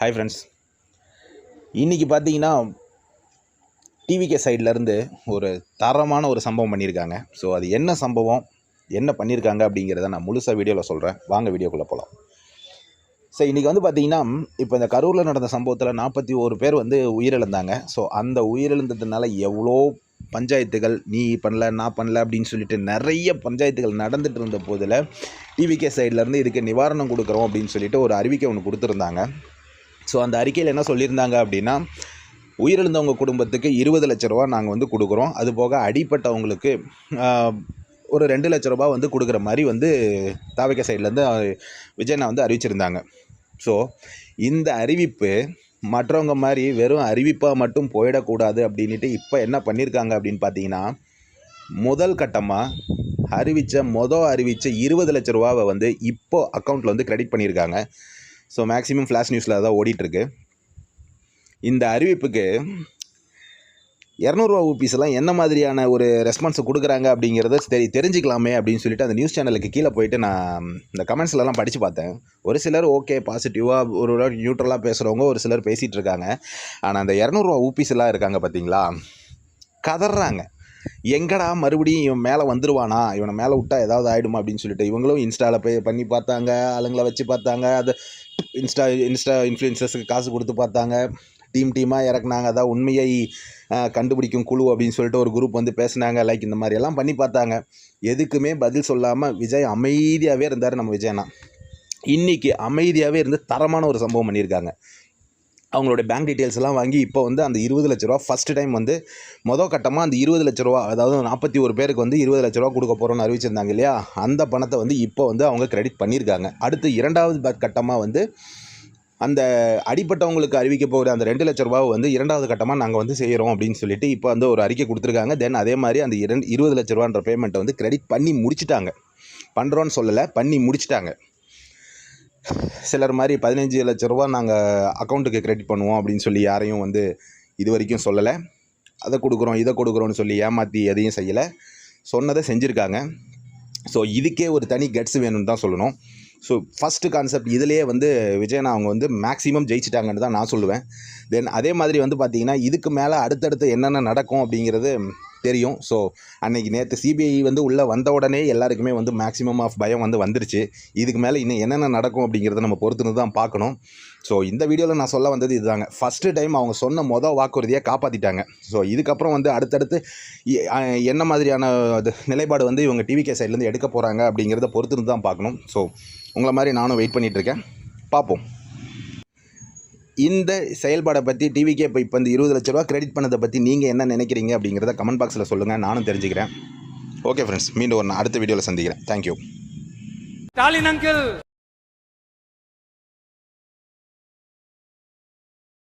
Hi friends இன்றைக்கி பார்த்தீங்கன்னா TVK சைட்லேருந்து ஒரு தரமான ஒரு சம்பவம் பண்ணியிருக்காங்க. ஸோ அது என்ன சம்பவம்? என்ன பண்ணியிருக்காங்க? அப்படிங்கிறத நான் முழுசாக வீடியோவில் சொல்கிறேன் வாங்க வீடியோக்குள்ளே போகலாம் ஸோ இன்றைக்கி வந்து பார்த்தீங்கன்னா இப்போ இந்த கரூரில் நடந்த சம்பவத்தில் நாற்பத்தி ஒரு பேர் வந்து உயிரிழந்தாங்க. ஸோ அந்த உயிரிழந்ததுனால எவ்வளோ பஞ்சாயத்துகள் நீ பண்ணல நான் பண்ணல அப்படின்னு சொல்லிட்டு நிறைய பஞ்சாயத்துகள் நடந்துட்டு இருந்த போதில் டிவிகே சைட்லேருந்து இதுக்கு நிவாரணம் கொடுக்குறோம் அப்படின்னு சொல்லிட்டு ஒரு அறிவிக்கை ஒன்று கொடுத்துருந்தாங்க. ஸோ அந்த அறிக்கையில் என்ன சொல்லியிருந்தாங்க அப்படின்னா உயிரிழந்தவங்க குடும்பத்துக்கு இருபது லட்ச ரூபா நாங்கள் வந்து கொடுக்குறோம். அது போக அடிப்பட்டவங்களுக்கு ஒரு ரெண்டு லட்ச ரூபா வந்து கொடுக்குற மாதிரி வந்து தாவிக்க சைட்லேருந்து விஜய்னா வந்து அறிவிச்சிருந்தாங்க. ஸோ இந்த அறிவிப்பு மற்றவங்க மாதிரி வெறும் அறிவிப்பாக மட்டும் போயிடக்கூடாது அப்படின்ட்டு இப்போ என்ன பண்ணியிருக்காங்க அப்படின்னு பார்த்தீங்கன்னா முதல் கட்டமாக அறிவித்த மொதல் அறிவித்த இருபது லட்ச ரூபாவை வந்து இப்போது அக்கௌண்ட்டில் வந்து கிரெடிட் பண்ணியிருக்காங்க ஸோ மேக்ஸிமம் ஃப்ளாஷ் நியூஸில் தான் ஓடிட்டுருக்கு. இந்த அறிவிப்புக்கு இரநூறுவா ஊபிஸ்லாம் என்ன மாதிரியான ஒரு ரெஸ்பான்ஸ் கொடுக்குறாங்க அப்படிங்கிறத தெரி தெரிஞ்சுக்கலாமே அப்படின்னு சொல்லிட்டு அந்த நியூஸ் சேனலுக்கு கீழே போயிட்டு நான் இந்த கமெண்ட்ஸ்லலாம் படித்து பார்த்தேன். ஒரு சிலர் ஓகே பாசிட்டிவாக ஒரு நியூட்ரலாக பேசுகிறவங்க ஒரு சிலர் பேசிகிட்டு இருக்காங்க. ஆனால் அந்த இரநூறுவா ஊபிஸ்லாம் இருக்காங்க பார்த்தீங்களா? கதறாங்க எங்கடா மறுபடியும் இவன் மேலே வந்துடுவானா இவனை மேலே விட்டா ஏதாவது ஆகிடுமா அப்படின்னு சொல்லிட்டு இவங்களும் இன்ஸ்டாவில் பே பண்ணி பார்த்தாங்க ஆளுங்களை வச்சு பார்த்தாங்க. அது இன்ஸ்டா இன்ஸ்டா இன்ஃப்ளூயன்சர்ஸுக்கு காசு கொடுத்து பார்த்தாங்க. டீம் டீமாக இறக்குனாங்க. அதான் உண்மையை கண்டுபிடிக்கும் குழு அப்படின்னு சொல்லிட்டு ஒரு குரூப் வந்து பேசுனாங்க. லைக் இந்த மாதிரி எல்லாம் பண்ணி பார்த்தாங்க. எதுக்குமே பதில் சொல்லாமல் விஜய் அமைதியாகவே இருந்தார் நம்ம விஜயனா. இன்றைக்கி அமைதியாகவே இருந்து தரமான ஒரு சம்பவம் பண்ணியிருக்காங்க. அவங்களோட பேங்க் டீட்டெயில்ஸ் எல்லாம் வாங்கி இப்போ வந்து அந்த இருபது லட்ச ரூபா ஃபஸ்ட் டைம் வந்து மொதல் கட்டமாக அந்த இருபது லட்ச ரூபா அதாவது நாற்பத்தி ஒரு பேருக்கு வந்து இருபது லட்ச ரூபா கொடுக்க போகிறோம்னு அறிவிச்சிருந்தாங்க இல்லையா? அந்த பணத்தை வந்து இப்போ வந்து அவங்க கிரெடிட் பண்ணியிருக்காங்க. அடுத்து இரண்டாவது கட்டமாக வந்து அந்த அடிப்பட்டவங்களுக்கு அறிவிக்க போகிற அந்த ரெண்டு லட்ச ரூபாவை வந்து இரண்டாவது கட்டமாக நாங்கள் வந்து செய்கிறோம் அப்படின்னு சொல்லிட்டு இப்போ வந்து ஒரு அறிக்கை கொடுத்துருக்காங்க. தென் அதே மாதிரி அந்த இரண்டு இருபது லட்ச ரூபான்ற பேமெண்ட்டை வந்து கிரெடிட் பண்ணி முடிச்சிட்டாங்க. பண்ணுறோன்னு சொல்லலை பண்ணி முடிச்சிட்டாங்க. சிலர் மாதிரி பதினஞ்சு லட்ச ரூபா நாங்கள் அக்கௌண்ட்டுக்கு கிரெடிட் பண்ணுவோம் அப்படின்னு சொல்லி யாரையும் வந்து இது வரைக்கும் சொல்லலை. அதை கொடுக்குறோம் இதை கொடுக்குறோன்னு சொல்லி ஏமாற்றி எதையும் செய்யலை. சொன்னதை செஞ்சுருக்காங்க. ஸோ இதுக்கே ஒரு தனி கட்ஸ் வேணும்னு தான் சொல்லணும். ஸோ ஃபஸ்ட்டு கான்செப்ட் இதிலேயே வந்து விஜயனா அவங்க வந்து மேக்ஸிமம் ஜெயிச்சிட்டாங்கன்னு தான் நான் சொல்லுவேன். தென் அதே மாதிரி வந்து பார்த்திங்கன்னா இதுக்கு மேலே அடுத்தடுத்து என்னென்ன நடக்கும் அப்படிங்கிறது தெரியும். ஸோ அன்னைக்கு நேற்று சிபிஐ வந்து உள்ளே வந்த உடனே எல்லாருக்குமே வந்து மேக்ஸிமம் ஆஃப் பயம் வந்து வந்துருச்சு. இதுக்கு மேலே இன்னும் என்னென்ன நடக்கும் அப்படிங்கிறத நம்ம பொறுத்துன்னு தான் பார்க்கணும். ஸோ இந்த வீடியோவில் நான் சொல்ல வந்தது இதுதாங்க. ஃபஸ்ட்டு டைம் அவங்க சொன்ன மொதல் வாக்குறுதியை காப்பாற்றிட்டாங்க ஸோ இதுக்கப்புறம் வந்து அடுத்தடுத்து என்ன மாதிரியான அது நிலைப்பாடு வந்து இவங்க டிவிகே சைட்லேருந்து எடுக்க போகிறாங்க அப்படிங்கிறத பொறுத்துன்னு தான் பார்க்கணும். ஸோ உங்களை மாதிரி நானும் வெயிட் பண்ணிகிட்ருக்கேன் பார்ப்போம். இந்த செயல்பாடை பற்றி டிவிக்கே இப்போ இப்போ இந்த இருபது லட்ச ரூபா கிரெடிட் பண்ணதை பற்றி நீங்கள் என்ன நினைக்கிறீங்க அப்படிங்கிறத கமெண்ட் பாக்ஸில் சொல்லுங்கள் நானும் தெரிஞ்சுக்கிறேன். ஓகே ஃப்ரெண்ட்ஸ் மீண்டும் ஒரு அடுத்த வீடியோவில் சந்திக்கிறேன். Thank you Stalin uncle